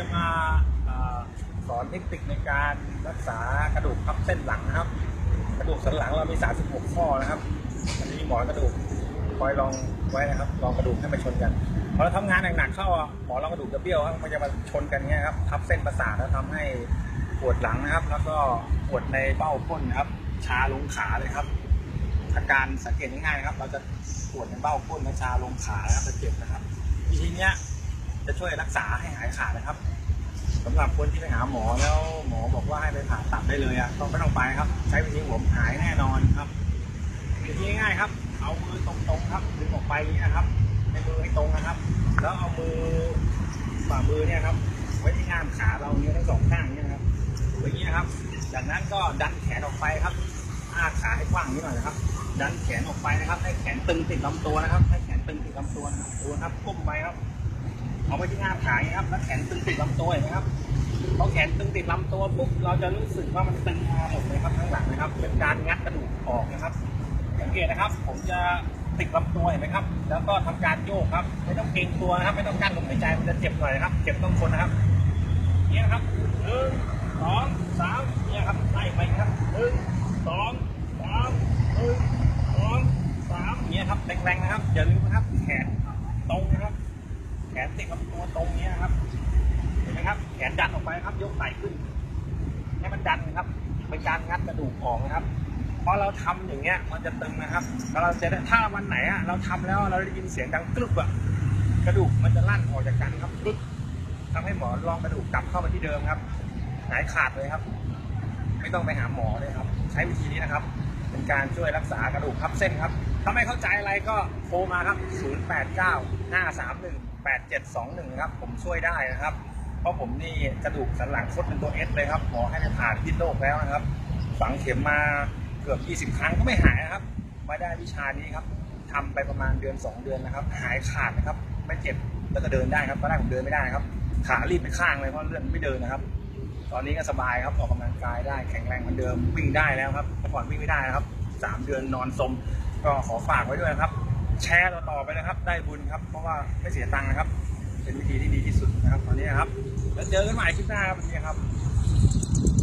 จะมาอสอนเทคนิคในการรักษากระดูกทับเส้นหลังนะครับ กระดูกสันหลังเรามี 36 ข้อนะครับมันจะมีหมอนกระดูกคอยรองไว้นะครับรองกระดูกให้มาชนกันพอเราทำงานหนักๆเข้าหมอนรองกระดูกจะเบี้ยวครับมันจะมาชนกันเงี้ยครับทับเส้นประสาทแล้วทำให้ปวดหลังนะครับ แล้วก็ปวดในเบ้าก้นนะครับชาลงขาเลยครับอาการสังเกตง่ายๆนะครับ เราจะปวดในเบ้าก้นและชาลงขานะครับจะเจ็บนะครับวิธีเนี้ย จะช่วยรักษาให้หายขาดนะครับสำหรับคนที่ไปหาหมอแล้วหมอบอกว่าให้ไปผ่าตัดได้เลยอะต้องไม่ต้องไปครับ ใช้วิธีผมหายแน่นอนครับวิธีง่ายๆครับ เอามือตรงๆครับดึงออกไปนี้นะครับในมือให้ตรงนะครับ แล้วเอามือฝ่ามือเนี่ยครับไว้ที่ง่ามขาเราเนี่ยทั้งสองข้างเนี่ยครับอย่างนี้นะครับ จากนั้นก็ดันแขนออกไปครับอ้าขาให้กว้างนิดหน่อยนะครับ ดันแขนออกไปนะครับ ให้แขนตึงติดลำตัวนะครับ ให้แขนตึงติดลำตัวนะครับดูครับก้มไปครับ เอาไปที่หน้าขาอย่างนี้ครับแล้วแขนตึงติดลำตัวเห็นไหมครับพอแขนตึงติดลำตัวปุ๊บเราจะรู้สึกว่ามันตึงมาหมดเลยครับข้งหลังนะครับ เป็นการงัดกระดูกออกนะครับสังเกตนะครับ ผมจะติดลำตัวเห็นไหมครับ แล้วก็ทำการโยกครับ ไม่ต้องเกรงตัวนะครับ ไม่ต้องกั้นลมหายใจมันจะเจ็บหน่อยนะครับ เจ็บต้องคนนะครับเนี่ยครับหนึ่งสองสามเนี่ยครับไล่ไปครับหนึ่งสองสามหนึ่งสองสามเนี่ยครับแรงๆนะครับอย่าลืมนะครับแขนตรงนะครับ แขนติดลำตัวตรงนี้ครับ เห็นไหมครับ แขนดันออกไปครับ ยกไหล่ขึ้น ให้มันดันนะครับเป็นการงัดกระดูกออกนะครับพอเราทำอย่างเงี้ย มันจะตึงนะครับแล้วเราจะได้ถ้าวันไหนอะเราทำแล้วเราได้ยินเสียงดังกรึบอะกระดูกมันจะลั่นออกจากกันครับกรึบทำให้หมอลองกระดูกกลับเข้ามาที่เดิมครับ หายขาดเลยครับ ไม่ต้องไปหาหมอเลยครับ ใช้วิธีนี้นะครับ เป็นการช่วยรักษากระดูกทับเส้นครับ ถ้าไม่เข้าใจอะไรก็โทรมาครับ 089 531 8721 ครับ ผมช่วยได้นะครับ เพราะผมนี่กระดูกสันหลังคดเป็นตัวเอสเลยครับหมอให้ไปผ่าพิษโลกแล้วนะครับ ฝังเข็มมาเกือบ 20 ครั้งก็ไม่หายนะครับ มาได้วิชานี้ครับทำไปประมาณเดือน 2 เดือนนะครับ หายขาดนะครับ ไม่เจ็บแล้วก็เดินได้ครับตอนแรกผมเดินไม่ได้ครับ ขารีบไปข้างเลยเพราะเลื่อนไม่เดินนะครับ ตอนนี้ก็สบายครับออกกำลังกายได้แข็งแรงเหมือนเดิมวิ่งได้แล้วครับเมื่อก่อนวิ่งไม่ได้นะครับสามเดือนนอนสมก็ขอฝากไว้ด้วยนะครับ แชร์ต่อๆไปนะครับ ได้บุญครับ เพราะว่าไม่เสียตังค์นะครับ เป็นวิธีที่ดีที่สุดนะครับ ตอนนี้นะครับ แล้วเจอกันใหม่คลิปหน้าครับวันนี้ครับ